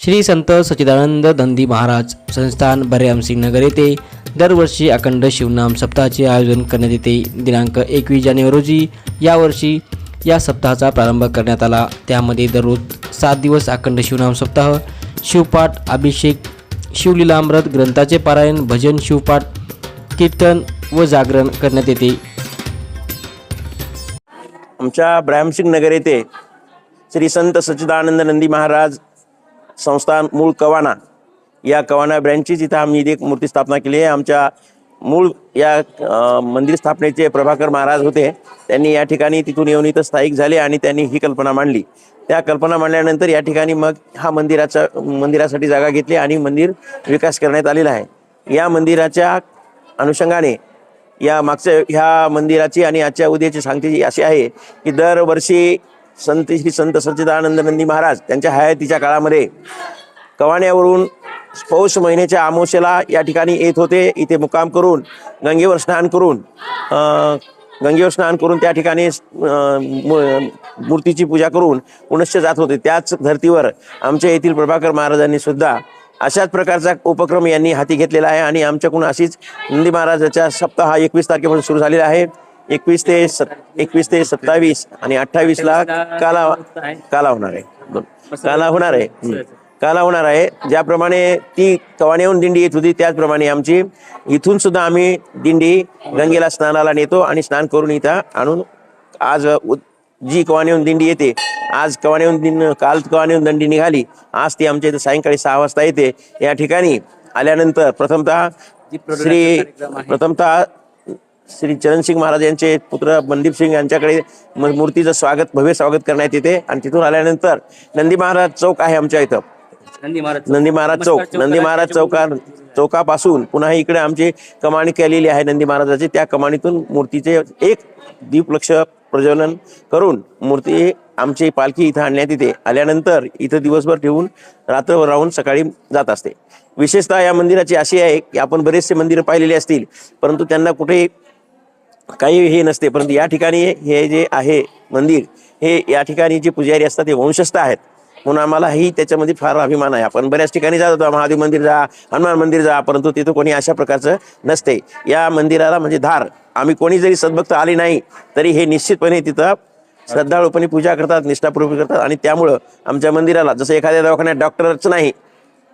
श्री संत सच्चिदानंद दंदी महाराज संस्थान बरेआमसिंग नगर येथे दरवर्षी अखंड शिवनाम सप्ताहाचे आयोजन करण्यात येते. दिनांक एकवीस जानेवारी रोजी यावर्षी या सप्ताहाचा प्रारंभ करण्यात आला. त्यामध्ये दररोज सात दिवस अखंड शिवनाम सप्ताह शिवपाठ अभिषेक शिवलीलामृत ग्रंथाचे पारायण भजन शिवपाठ कीर्तन व जागरण करण्यात येते. आमच्या ब्रह्मसिंग नगर येथे श्री संत सच्चिदानंद नंदी महाराज संस्थान मूळ कवाना. या कवाना ब्रँचची जिथं आम्ही एक मूर्ती स्थापना केली आहे. आमच्या मूळ या मंदिर स्थापनेचे प्रभाकर महाराज होते. त्यांनी या ठिकाणी तिथून येऊन इथं स्थायिक झाले आणि त्यांनी ही कल्पना मांडली. त्या कल्पना मांडल्यानंतर या ठिकाणी मग हा मंदिराचा मंदिरासाठी जागा घेतली आणि मंदिर विकास करण्यात आलेला आहे. या मंदिराच्या अनुषंगाने या मागच्या ह्या मंदिराची आणि आजच्या उद्याची सांगते अशी आहे की दरवर्षी संत श्री संत सच्चिदानंद नंदी महाराज त्यांच्या हयातीच्या काळामध्ये कवाण्यावरून पौष महिन्याच्या आमोशेला या ठिकाणी येत होते. इथे मुक्काम करून गंगेवर स्नान करून गंगेवर स्नान करून त्या ठिकाणी मूर्तीची पूजा करून पुनश्च जात होते. त्याच धर्तीवर आमच्या येथील प्रभाकर महाराजांनी सुद्धा अशाच प्रकारचा उपक्रम यांनी हाती घेतलेला आहे आणि आमच्याकडून अशीच नंदी महाराजाच्या सप्ताह हा एकवीस तारखेपासून सुरू झालेला आहे. एकवीस ते एकवीस ते सत्तावीस आणि अठ्ठावीसला काला काला होणार आहे. काला होणार आहे. काला होणार आहे. ज्याप्रमाणे ती कवानेहून दिंडी येत होती त्याचप्रमाणे आमची इथून सुद्धा आम्ही दिंडी गंगेला स्नानाला नेतो आणि स्नान करून इथं आणून आज जी कवानेहून दिंडी येते आज कवानेहून दिन काल कवानेहून दिंडी निघाली आज ती आमच्या इथे सायंकाळी सहा वाजता येते. या ठिकाणी आल्यानंतर प्रथमतः श्री प्रथमतः श्री चरणसिंग महाराज यांचे पुत्र मनदीप सिंग यांच्याकडे मूर्तीचं स्वागत भव्य स्वागत करण्यात येते. आणि तिथून आल्यानंतर नंदी महाराज चौक आहे आमच्या इथं. नंदी महाराज नंदी महाराज चौक. नंदी महाराज चौका चौकापासून पुन्हा इकडे आमची कमानी केलेली आहे नंदी महाराजाची. त्या कमानीतून मूर्तीचे एक दीपलक्ष प्रज्वलन करून मूर्ती आमची पालखी इथं आणण्यात येते. आल्यानंतर इथं दिवसभर ठेवून रात्रभर राहून सकाळी जात असते. विशेषतः या मंदिराची अशी आहे की आपण बरेचसे मंदिरं पाहिलेली असतील परंतु त्यांना कुठे काही हे नसते परंतु या ठिकाणी हे जे आहे मंदिर हे या ठिकाणी जे पुजारी असतात ते वंशस्थ आहेत. म्हणून आम्हालाही त्याच्यामध्ये फार अभिमान आहे. आपण बऱ्याच ठिकाणी जात होतो महादेव मंदिर जा हनुमान मंदिर जा परंतु तिथं कोणी अशा प्रकारचं नसते. या मंदिराला म्हणजे धार. आम्ही कोणी जरी सद्भक्त आले नाही तरी हे निश्चितपणे तिथं श्रद्धाळूपणे पूजा करतात निष्ठापूर्वक करतात आणि त्यामुळं आमच्या मंदिराला जसं एखाद्या दवाखान्यात डॉक्टरच नाही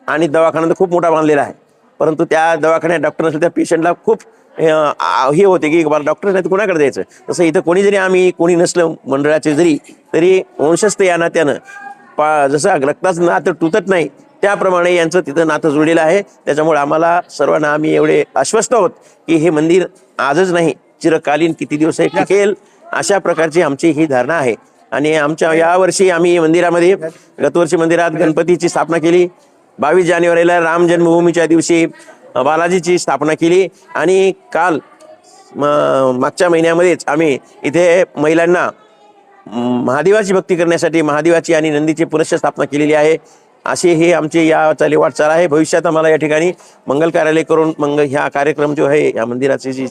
आणि दवाखाना तर खूप मोठा बांधलेला आहे. परंतु त्या दवाखान्यात डॉक्टर नसले त्या पेशंटला खूप हे होते की मला डॉक्टर नाही तर कुणाकडे द्यायचं? तसं इथं कोणी जरी आम्ही कोणी नसलं मंडळाचे जरी तरी वंशस्थ या नात्यानं पा जसं रक्ताचं नातं तुटत नाही त्याप्रमाणे यांचं तिथं नातं जुळलेलं आहे. त्याच्यामुळे आम्हाला सर्वांना आम्ही एवढे आश्वस्त आहोत की हे मंदिर आजच नाही चिरकालीन किती दिवस हे टिकेल अशा प्रकारची आमची ही धारणा आहे. आणि आमच्या यावर्षी आम्ही मंदिरामध्ये गतवर्षी मंदिरात गणपतीची स्थापना केली. बावीस जानेवारीला राम जन्मभूमीच्या दिवशी बालाजीची स्थापना केली आणि काल म- मागच्या महिन्यामध्येच आम्ही इथे महिलांना महादेवाची भक्ती करण्यासाठी महादेवाची आणि नंदीची पुनश्च स्थापना केलेली आहे. अशी ही आमची या चाली वाटचाल आहे. भविष्यात आम्हाला या ठिकाणी मंगल कार्यालय करून मंगल ह्या कार्यक्रम जो आहे या मंदिराची जी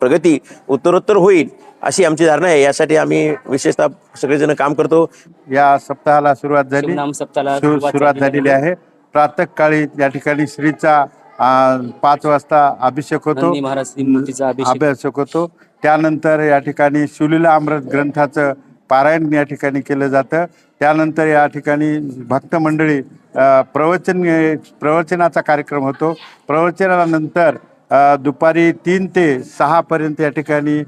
प्रगती उत्तरोत्तर होईल अशी आमची धारणा आहे. यासाठी आम्ही विशेषतः सगळेजण काम करतो. या सप्ताहाला सुरुवात झाली. सुरुवात झालेली आहे. प्रातःकाळी या ठिकाणी श्रीचा पाच वाजता अभिषेक होतो. अभिषेक. होतो. त्यानंतर या ठिकाणी शिवलीला अमृत ग्रंथाचं पारायण या ठिकाणी केलं जातं. त्यानंतर या ठिकाणी भक्त मंडळी प्रवचन प्रवचनाचा कार्यक्रम होतो. प्रवचनानंतर दुपारी तीन ते सहापर्यंत या ठिकाणी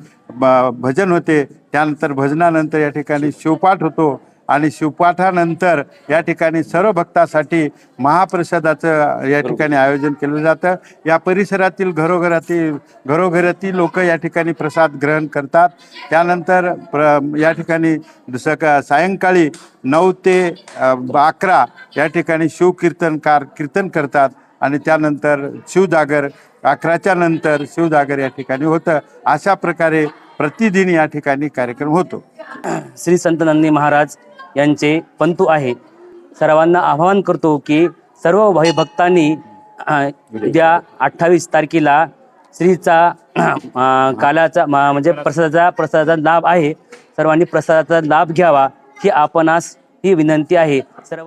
भजन होते. त्यानंतर भजनानंतर या ठिकाणी शिवपाठ होतो. आणि शिवपाठानंतर या ठिकाणी सर्व भक्तासाठी महाप्रसादाचं या ठिकाणी आयोजन केलं जातं. या परिसरातील घरोघरातील घरोघरातील लोक या ठिकाणी प्रसाद ग्रहण करतात. त्यानंतर प्र या ठिकाणी सका सायंकाळी नऊ ते अकरा या ठिकाणी शिवकीर्तनकार कीर्तन करतात. आणि त्यानंतर शिवजागर अकराच्या नंतर शिवजागर या ठिकाणी होतं. अशा प्रकारे प्रतिदिन या ठिकाणी कार्यक्रम होतो. श्री संत नंदी महाराज यांचे पंतू आहे सर्वांना आवाहन करतो की सर्व भाई भक्तांनी उद्या अठ्ठावीस तारखेला श्रीचा कालाचा म्हणजे प्रसादाचा प्रसादाचा लाभ आहे. सर्वांनी प्रसादाचा लाभ घ्यावा ही आपणास ही विनंती आहे. सर्व